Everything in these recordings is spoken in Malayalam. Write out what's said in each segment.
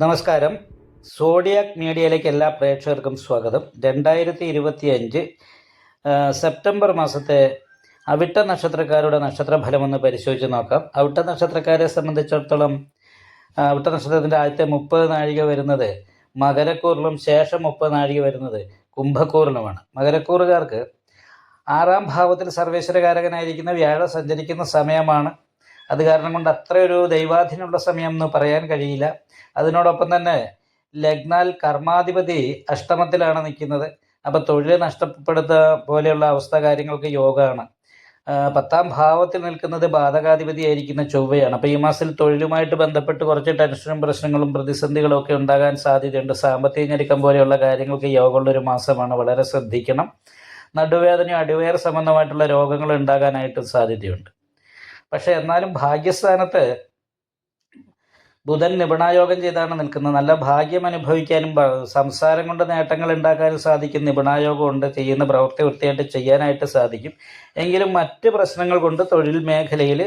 നമസ്കാരം. സോഡിയാക് മീഡിയയിലേക്ക് എല്ലാ പ്രേക്ഷകർക്കും സ്വാഗതം. രണ്ടായിരത്തി ഇരുപത്തി അഞ്ച് സെപ്റ്റംബർ മാസത്തെ അവിട്ട നക്ഷത്രക്കാരുടെ നക്ഷത്രഫലം ഒന്ന് പരിശോധിച്ച് നോക്കാം. അവിട്ട നക്ഷത്രക്കാരെ സംബന്ധിച്ചിടത്തോളം അവിട്ട നക്ഷത്രത്തിന്റെ ആദ്യത്തെ മുപ്പത് നാഴിക വരുന്നത് മകരക്കൂറിലും ശേഷം മുപ്പത് നാഴിക വരുന്നത് കുംഭക്കൂറിലുമാണ്. മകരക്കൂറുകാർക്ക് ആറാം ഭാവത്തിൽ സർവേശ്വരകാരകനായിരിക്കുന്ന വ്യാഴം സഞ്ചരിക്കുന്ന സമയമാണ്. അത് കാരണം കൊണ്ട് അത്രയൊരു ദൈവാധീനമുള്ള സമയം എന്ന് പറയാൻ കഴിയില്ല. അതിനോടൊപ്പം തന്നെ ലഗ്നാൽ കർമാധിപതി അഷ്ടമത്തിലാണ് നിൽക്കുന്നത്. അപ്പം തൊഴിൽ നഷ്ടപ്പെടുത്തുക പോലെയുള്ള അവസ്ഥ കാര്യങ്ങൾക്ക് യോഗമാണ് പത്താം ഭാവത്തിൽ നിൽക്കുന്നത് ബാധകാധിപതി ആയിരിക്കുന്ന ചൊവ്വയാണ്. അപ്പോൾ ഈ മാസത്തിൽ തൊഴിലുമായിട്ട് ബന്ധപ്പെട്ട് കുറച്ച് ടെൻഷനും പ്രശ്നങ്ങളും പ്രതിസന്ധികളും ഒക്കെ ഉണ്ടാകാൻ സാധ്യതയുണ്ട്. സാമ്പത്തിക ഞെരുക്കം പോലെയുള്ള കാര്യങ്ങൾക്ക് യോഗമുള്ള ഒരു മാസമാണ്. വളരെ ശ്രദ്ധിക്കണം. നടുവേദനയും അടിവയർ സംബന്ധമായിട്ടുള്ള രോഗങ്ങൾ ഉണ്ടാകാനായിട്ടും സാധ്യതയുണ്ട്. പക്ഷേ എന്നാലും ഭാഗ്യസ്ഥാനത്ത് ബുധൻ നിപുണായോഗം ചെയ്താണ് നിൽക്കുന്നത്. നല്ല ഭാഗ്യം അനുഭവിക്കാനും സംസാരം കൊണ്ട് നേട്ടങ്ങൾ ഉണ്ടാക്കാനും സാധിക്കും. നിപുണായോഗം ഉണ്ട് ചെയ്യുന്ന പ്രവൃത്തി വൃത്തിയായിട്ട് ചെയ്യാനായിട്ട് സാധിക്കും. എങ്കിലും മറ്റ് പ്രശ്നങ്ങൾ കൊണ്ട് തൊഴിൽ മേഖലയിൽ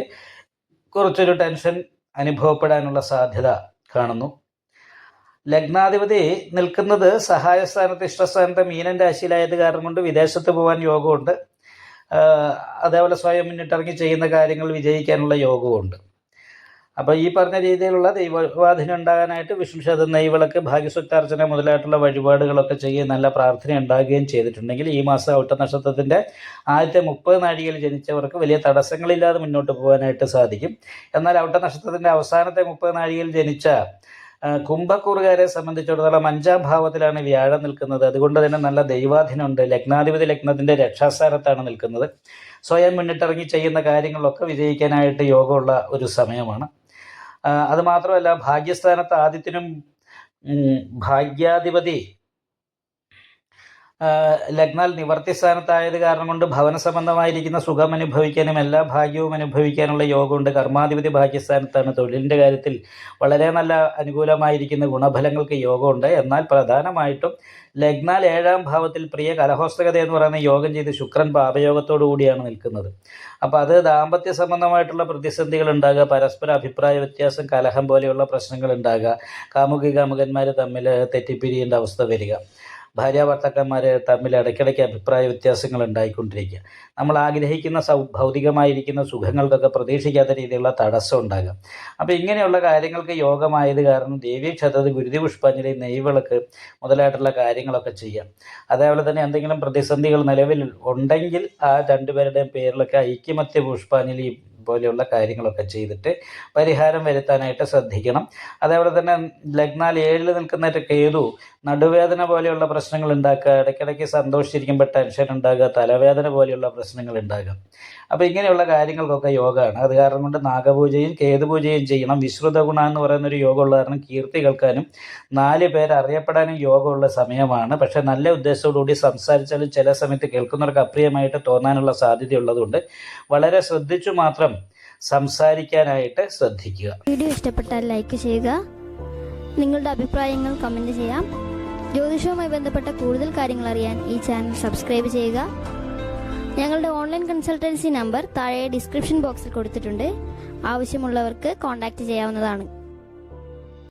കുറച്ചൊരു ടെൻഷൻ അനുഭവപ്പെടാനുള്ള സാധ്യത കാണുന്നു. ലഗ്നാധിപതി നിൽക്കുന്നത് സഹായസ്ഥാനത്ത് ഇഷ്ടസ്ഥാനത്ത് മീനൻ രാശിയിലായത് കാരണം കൊണ്ട് വിദേശത്ത് പോകാൻ യോഗമുണ്ട്. അതേപോലെ സ്വയം മുന്നിട്ടിറങ്ങി ചെയ്യുന്ന കാര്യങ്ങൾ വിജയിക്കാനുള്ള യോഗമുണ്ട് അപ്പോൾ ഈ പറഞ്ഞ രീതിയിലുള്ള ദൈവവാധീനം ഉണ്ടാകാനായിട്ട് വിഷ്ണു ശതം നെയ്വിളക്ക് ഭാഗ്യസുക്താർച്ചന മുതലായിട്ടുള്ള വഴിപാടുകളൊക്കെ ചെയ്യുകയും നല്ല പ്രാർത്ഥന ഉണ്ടാകുകയും ചെയ്തിട്ടുണ്ടെങ്കിൽ ഈ മാസം ഔട്ട നക്ഷത്രത്തിന്റെ ആദ്യത്തെ മുപ്പത് നാഴികയിൽ ജനിച്ചവർക്ക് വലിയ തടസ്സങ്ങളില്ലാതെ മുന്നോട്ട് പോകാനായിട്ട് സാധിക്കും. എന്നാൽ ഔട്ട നക്ഷത്രത്തിന്റെ അവസാനത്തെ മുപ്പത് നാഴികയിൽ ജനിച്ച കുംഭക്കൂറുകാരെ സംബന്ധിച്ചിടത്തോളം അഞ്ചാം ഭാവത്തിലാണ് വ്യാഴം നിൽക്കുന്നത്. അതുകൊണ്ട് തന്നെ നല്ല ദൈവാധീനമുണ്ട്. ലഗ്നാധിപതി ലഗ്നത്തിന്റെ രക്ഷാസ്ഥാനത്താണ് നിൽക്കുന്നത്. സ്വയം മുന്നിട്ടിറങ്ങി ചെയ്യുന്ന കാര്യങ്ങളൊക്കെ വിജയിക്കാനായിട്ട് യോഗമുള്ള ഒരു സമയമാണ്. അതുമാത്രമല്ല അത് മാത്രമല്ല ഭാഗ്യസ്ഥാനത്ത് ആദ്യത്തിനും ഭാഗ്യാധിപതി ലഗ്നാൽ നിവർത്തി സ്ഥാനത്തായത് കാരണം കൊണ്ട് ഭവന സംബന്ധമായിരിക്കുന്ന സുഖം അനുഭവിക്കാനും എല്ലാ ഭാഗ്യവും അനുഭവിക്കാനുള്ള യോഗമുണ്ട്. കർമാധിപതി ഭാഗ്യസ്ഥാനത്താണ്. തൊഴിലിന്റെ കാര്യത്തിൽ വളരെ നല്ല അനുകൂലമായിരിക്കുന്ന ഗുണഫലങ്ങൾക്ക് യോഗമുണ്ട്. എന്നാൽ പ്രധാനമായിട്ടും ലഗ്നാൽ ഏഴാം ഭാവത്തിൽ പ്രിയ കലഹോസ്തകത എന്ന് പറയുന്ന യോഗം ചെയ്ത് ശുക്രൻ പാപയോഗത്തോടു കൂടിയാണ് നിൽക്കുന്നത്. അപ്പോൾ അത് ദാമ്പത്യ സംബന്ധമായിട്ടുള്ള പ്രതിസന്ധികൾ ഉണ്ടാകുക പരസ്പര അഭിപ്രായ വ്യത്യാസം കലഹം പോലെയുള്ള പ്രശ്നങ്ങൾ ഉണ്ടാകുക കാമുകി കാമുകന്മാർ തമ്മിൽ തെറ്റിപ്പിരിയേണ്ട അവസ്ഥ വരിക. ഭാര്യ തമ്മിൽ ഇടയ്ക്കിടയ്ക്ക് അഭിപ്രായ വ്യത്യാസങ്ങൾ ഉണ്ടായിക്കൊണ്ടിരിക്കുക. നമ്മൾ ആഗ്രഹിക്കുന്ന സൗ ഭൗതികമായിരിക്കുന്ന സുഖങ്ങൾക്കൊക്കെ പ്രതീക്ഷിക്കാത്ത രീതിയിലുള്ള തടസ്സം ഉണ്ടാകാം. അപ്പോൾ ഇങ്ങനെയുള്ള കാര്യങ്ങൾക്ക് യോഗമായത് കാരണം ദേവീക്ഷേത്രത്തിൽ ഗുരുതി പുഷ്പാഞ്ജലി നെയ്വിളക്ക് മുതലായിട്ടുള്ള കാര്യങ്ങളൊക്കെ ചെയ്യാം. അതേപോലെ തന്നെ എന്തെങ്കിലും പ്രതിസന്ധികൾ നിലവിൽ ഉണ്ടെങ്കിൽ ആ രണ്ടുപേരുടെയും പേരിലൊക്കെ ഐക്യമത്യ പുഷ്പാഞ്ജലി പോലെയുള്ള കാര്യങ്ങളൊക്കെ ചെയ്തിട്ട് പരിഹാരം വരുത്താനായിട്ട് ശ്രദ്ധിക്കണം. അതേപോലെ തന്നെ ലഗ്നാൽ ഏഴിൽ നിൽക്കുന്ന കേതു നടുവേദന പോലെയുള്ള പ്രശ്നങ്ങൾ ഉണ്ടാക്കുക ഇടയ്ക്കിടയ്ക്ക് സന്തോഷിച്ചിരിക്കുമ്പോൾ ടെൻഷൻ ഉണ്ടാകുക തലവേദന പോലെയുള്ള പ്രശ്നങ്ങൾ ഉണ്ടാകുക. അപ്പോൾ ഇങ്ങനെയുള്ള കാര്യങ്ങൾക്കൊക്കെ യോഗമാണ്. അത് കാരണം കൊണ്ട് നാഗപൂജയും കേതുപൂജയും ചെയ്യണം. വിശ്രുത ഗുണ എന്ന് പറയുന്ന ഒരു യോഗമുള്ള കാരണം കീർത്തി കേൾക്കാനും നാല് പേര് അറിയപ്പെടാനും യോഗമുള്ള സമയമാണ്. പക്ഷേ നല്ല ഉദ്ദേശത്തോടുകൂടി സംസാരിച്ചാലും ചില സമയത്ത് കേൾക്കുന്നവർക്ക് അപ്രിയമായിട്ട് തോന്നാനുള്ള സാധ്യതയുള്ളതുകൊണ്ട് വളരെ ശ്രദ്ധിച്ചു മാത്രം സംസാരിക്കാനായിട്ട് ശ്രദ്ധിക്കുക. വീഡിയോ ഇഷ്ടപ്പെട്ടാൽ ലൈക്ക് ചെയ്യുക. നിങ്ങളുടെ അഭിപ്രായങ്ങൾ കമന്റ് ചെയ്യാം. ജ്യോതിഷവുമായി ബന്ധപ്പെട്ട കൂടുതൽ കാര്യങ്ങൾ അറിയാൻ ഈ ചാനൽ സബ്സ്ക്രൈബ് ചെയ്യുക. ഞങ്ങളുടെ ഓൺലൈൻ കൺസൾട്ടൻസി നമ്പർ താഴെ ഡിസ്ക്രിപ്ഷൻ ബോക്സിൽ കൊടുത്തിട്ടുണ്ട്. ആവശ്യമുള്ളവർക്ക് കോൺടാക്ട് ചെയ്യാവുന്നതാണ്.